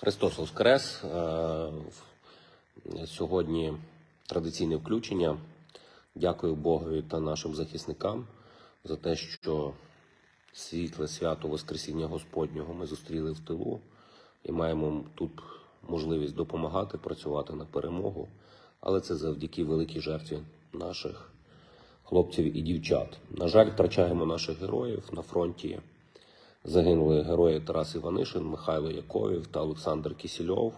Христос Воскрес. Е, Сьогодні традиційне включення. Дякую Богові та нашим захисникам за те, що світле свято Воскресіння Господнього ми зустріли в тилу і маємо тут можливість допомагати працювати на перемогу. Але це завдяки великій жертві наших хлопців і дівчат. На жаль, втрачаємо наших героїв на фронті. Загинули герої Тарас Іванишин, Михайло Яковів та Олександр Кісільов.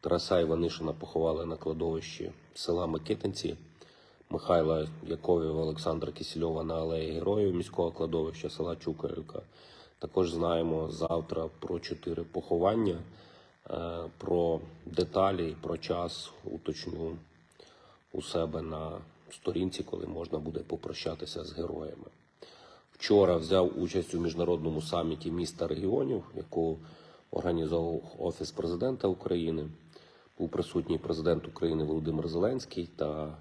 Тараса Іванишина поховали на кладовищі села Микитинці. Михайла Яковєва, Олександра Кісільова на алеї Героїв міського кладовища села Чукарівка. Також знаємо завтра про чотири поховання, Е, про деталі, про час уточню у себе на сторінці, коли можна буде попрощатися з героями. Вчора взяв участь у міжнародному саміті міста регіонів, яку організовував Офіс президента України. Був присутній президент України Володимир Зеленський та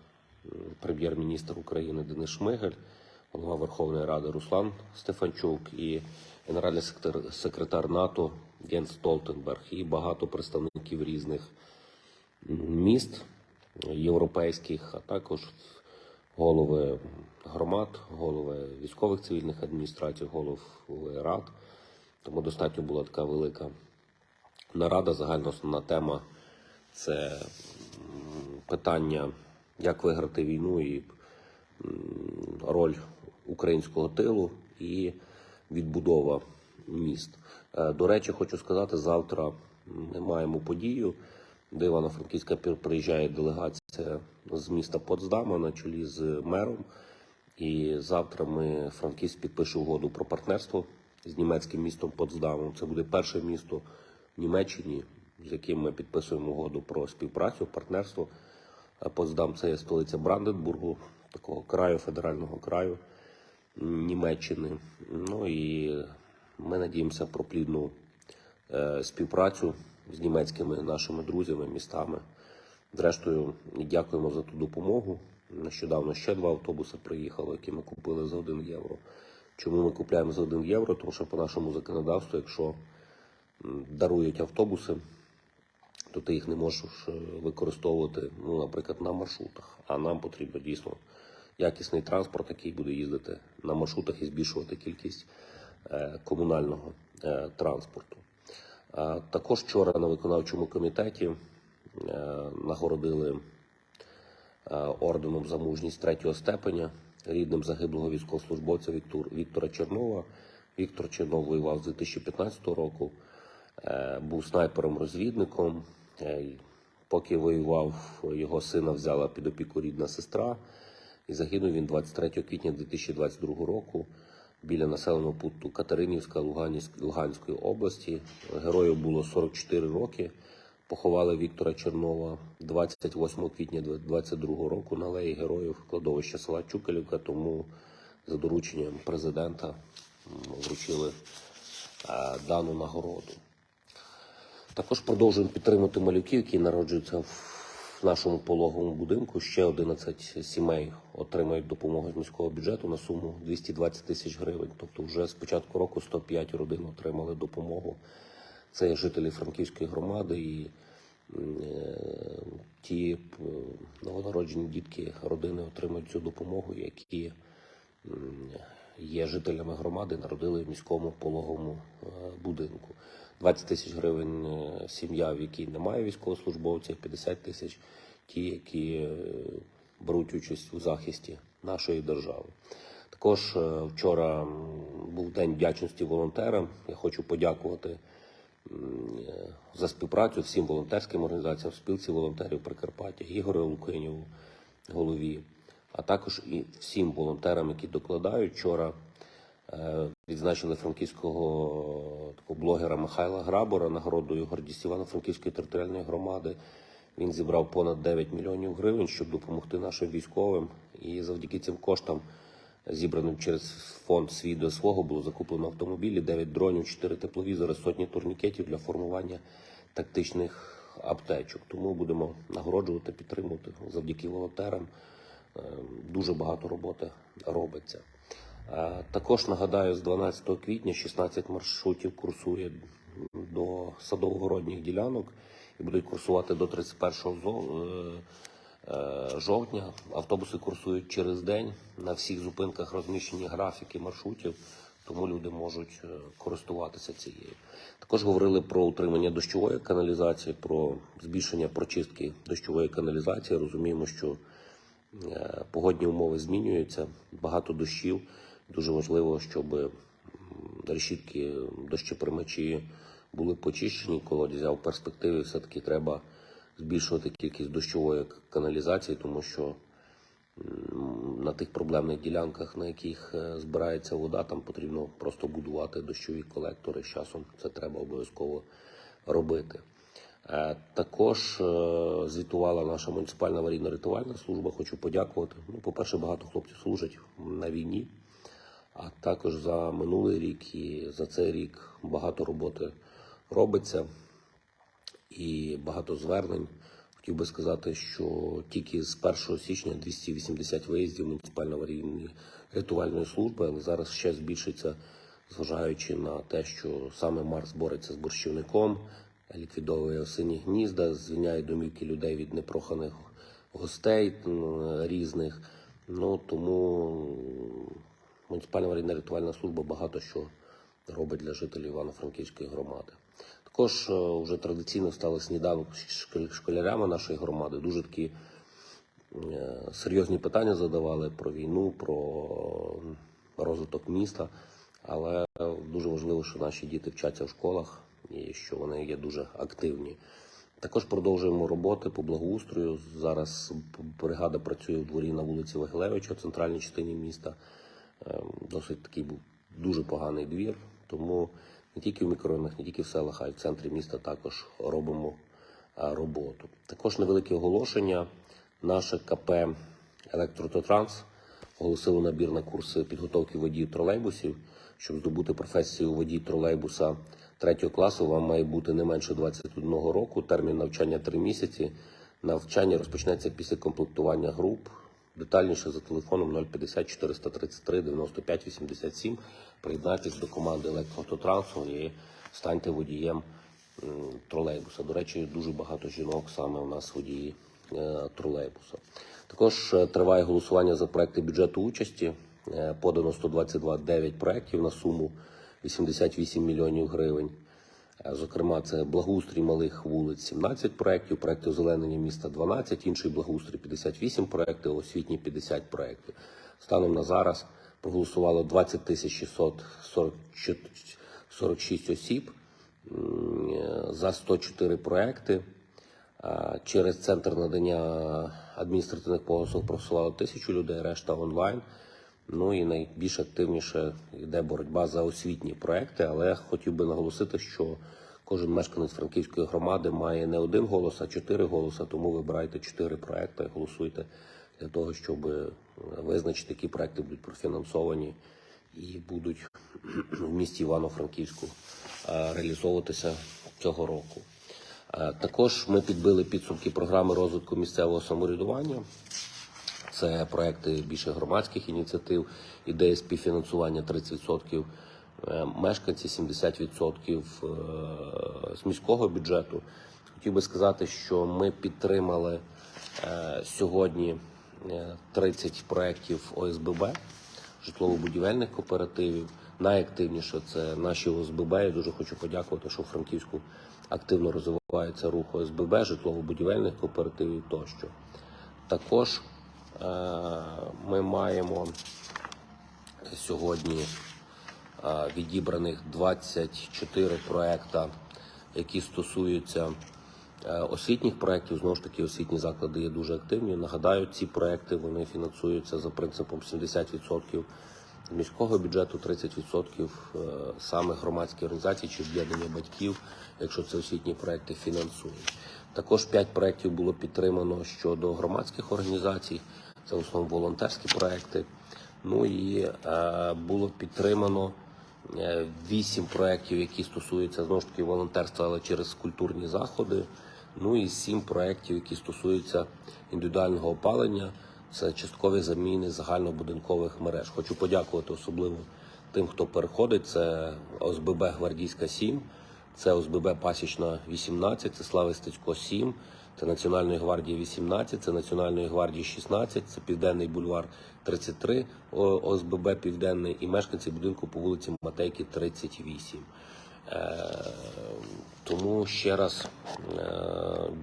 прем'єр-міністр України Денис Шмигаль, голова Верховної Ради Руслан Стефанчук і генеральний секретар, НАТО Єнс Столтенберг і багато представників різних міст європейських, а також голови громад, голови військових цивільних адміністрацій, голов рад. Тому достатньо була така велика нарада. Загальна основна тема це питання, як виграти війну і роль українського тилу і відбудова міст. Е, До речі, хочу сказати, завтра ми маємо подію, до Івано-Франківська приїжджає делегація з міста Потсдама на чолі з мером. І завтра ми Франківськ підпише угоду про партнерство з німецьким містом Потсдамом. Це буде перше місто в Німеччині, з яким ми підписуємо угоду про співпрацю, партнерство. Потсдам це є столиця Бранденбургу, такого краю, федерального краю Німеччини. Ну і ми надіємося про плідну е, співпрацю з німецькими нашими друзями, містами. Зрештою, дякуємо за ту допомогу. Нещодавно ще два автобуси приїхало, які ми купили за 1 євро. Чому ми купуємо за 1 євро? Тому що по нашому законодавству, якщо дарують автобуси, то ти їх не можеш е, використовувати, ну, наприклад, на маршрутах. А нам потрібно дійсно якісний транспорт, який буде їздити на маршрутах і збільшувати кількість е, комунального е, транспорту. Також вчора на виконавчому комітеті нагородили орденом за мужність третього степеня рідним загиблого військовослужбовця Віктора Чернова. Віктор Чернов воював з 2015 року, е, був снайпером-розвідником. Е, Поки воював, його сина взяла під опіку рідна сестра, і загинув він 23 квітня 2022 року біля населеного пункту Катеринівська Луганськ- Луганської області. Герою було 44 роки. Поховали Віктора Чернова 28 квітня 2022 року на алеї героїв кладовища села Чукалівка. Тому за дорученням президента вручили дану нагороду. Також продовжуємо підтримувати малюків, які народжуються в нашому пологовому будинку. Ще 11 сімей отримають допомогу з міського бюджету на суму 220 тисяч гривень. Тобто, вже з початку року 105 родин отримали допомогу. Це жителі Франківської громади і е, ті е, новонароджені дітки родини отримують цю допомогу, які є жителями громади, народили в міському пологовому е, будинку. 20 тисяч гривень сім'я, в якій немає військовослужбовців, 50 тисяч ті, які беруть участь у захисті нашої держави. Також вчора був день вдячності волонтерам. Я хочу подякувати за співпрацю всім волонтерським організаціям, спілці волонтерів Прикарпаття, Ігорю Лукинєву, голові, а також і всім волонтерам, які докладають. Вчора е, відзначили франківського такого блогера Михайла Грабора нагородою гордість Івано-Франківської територіальної громади. Він зібрав понад 9 мільйонів гривень, щоб допомогти нашим військовим. І завдяки цим коштам, зібраним через фонд свій до свого, було закуплено автомобілі, 9 дронів, 4 тепловізори, сотні турнікетів для формування тактичних аптечок. Тому будемо нагороджувати, підтримувати завдяки волонтерам. Е, Дуже багато роботи робиться. Е, Також нагадаю, з 12 квітня 16 маршрутів курсує до садово-городніх ділянок і будуть курсувати до 31 зо- е, е, жовтня. Автобуси курсують через день. На всіх зупинках розміщені графіки маршрутів, тому люди можуть е, користуватися цією. Також говорили про утримання дощової каналізації, про збільшення прочистки дощової каналізації. Розуміємо, що Е, Погодні умови змінюються, багато дощів. Дуже важливо, щоб решітки, дощопримачі були почищені колодязі, а в перспективі все-таки треба збільшувати кількість дощової каналізації, тому що на тих проблемних ділянках, на яких е, збирається вода, там потрібно просто будувати дощові колектори. З часом це треба обов'язково робити. Е, Також е, звітувала наша муніципальна аварійно-рятувальна служба. Хочу подякувати. Ну, по-перше, багато хлопців служать на війні, а також за минулий рік і за цей рік багато роботи робиться і багато звернень. Хотів би сказати, що тільки з 1 січня 280 виїздів муніципальної аварійної рятувальної служби, але зараз ще збільшиться, зважаючи на те, що саме Марс бореться з борщівником, ліквідовує осині гнізда, звільняє домівки людей від непроханих гостей різних. Ну тому муніципальна аварійна рятувальна служба багато що робить для жителів Івано-Франківської громади. Також е, вже традиційно стали сніданок школярями нашої громади. Дуже такі е, серйозні питання задавали про війну, про розвиток міста. Але дуже важливо, що наші діти вчаться в школах і що вони є дуже активні. Також продовжуємо роботи по благоустрою. Зараз бригада працює в дворі на вулиці Вагилевича, в центральній частині міста. Ем, Досить такий був дуже поганий двір. Тому не тільки в мікрорайонах, не тільки в селах, а й в центрі міста також робимо роботу. Також невелике оголошення. Наше КП Електрототранс оголосило набір на курси підготовки водіїв тролейбусів. Щоб здобути професію водій тролейбуса третього класу, вам має бути не менше 21 року. Термін навчання 3 місяці. Навчання розпочнеться після комплектування груп. Детальніше за телефоном 050 433 95 87. Приєднайтесь до команди Електрототрансу і станьте водієм тролейбуса. До речі, дуже багато жінок саме у нас водії е, тролейбуса. Також е, триває голосування за проекти бюджету участі. Е, Подано 122 9 проєктів на суму 88 мільйонів гривень. Зокрема, це благоустрій малих вулиць 17 проєктів, проєкти озеленення міста 12, інший благоустрій 58 проєктів, освітні 50 проєктів. Станом на зараз проголосувало 20 тисяч 646 осіб е, за 104 проєкти. Через центр надання адміністративних послуг проголосувало тисячу людей, решта онлайн. Ну і найбільш активніше йде боротьба за освітні проекти. Але хотів би наголосити, що кожен мешканець Франківської громади має не один голос, а чотири голоси. Тому вибирайте чотири проекти, голосуйте для того, щоб е, визначити, які проекти будуть профінансовані і будуть в місті Івано-Франківську е, реалізовуватися цього року. Е, Також ми підбили підсумки програми розвитку місцевого самоврядування. Це проекти більше громадських ініціатив, ідея співфінансування 30%, е, мешканці 70% е, з міського бюджету. Хотів би сказати, що ми підтримали е, сьогодні е, 30 проєктів ОСББ, житлово-будівельних кооперативів. Найактивніше це наші ОСББ. Я дуже хочу подякувати, що в Франківську активно розвивається рух ОСББ, житлово-будівельних кооперативів тощо. Також ми маємо сьогодні е, відібраних 24 проекта, які стосуються е, освітніх проєктів. Знову ж таки, освітні заклади є дуже активні. Нагадаю, ці проекти вони фінансуються за принципом 70% міського бюджету, 30% е, саме громадські організації чи об'єднання батьків, якщо це освітні проекти фінансують. Також 5 проєктів було підтримано щодо громадських організацій, це в основному волонтерські проекти. Ну і е, було підтримано е, вісім проєктів, які стосуються знову ж таки волонтерства, але через культурні заходи. Ну і сім проєктів, які стосуються індивідуального опалення. Це часткові заміни загальнобудинкових мереж. Хочу подякувати особливо тим, хто переходить. Це ОСББ Гвардійська 7, Це ОСББ Пасічна 18, це Слави Стецько 7, це Національної гвардії 18, це Національної гвардії 16, це Південний бульвар 33, ОСББ Південний і мешканці будинку по вулиці Матейки 38. Е, Тому ще раз е,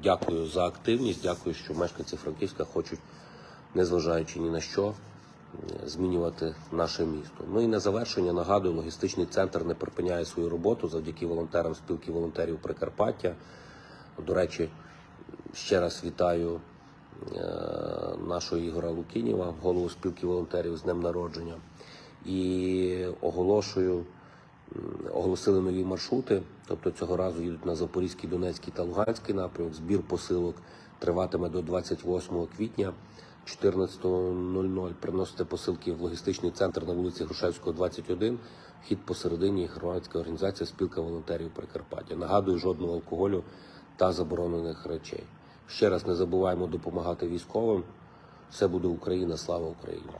дякую за активність, дякую, що мешканці Франківська хочуть, незважаючи ні на що, змінювати наше місто. Ну і на завершення нагадую, логістичний центр не припиняє свою роботу завдяки волонтерам спілки волонтерів Прикарпаття. До речі, ще раз вітаю е, нашого Ігора Лукініва, голову спілки волонтерів з днем народження. І оголошую, оголосили нові маршрути. Тобто цього разу їдуть на Запорізький, Донецький та Луганський напрямок. Збір посилок триватиме до 28 квітня. 14.00 приносите посилки в логістичний центр на вулиці Грушевського, 21. Вхід посередині громадська організація Спілка волонтерів Прикарпаття. Нагадую, жодного алкоголю та заборонених речей. Ще раз не забуваємо допомагати військовим. Все буде Україна, слава Україні!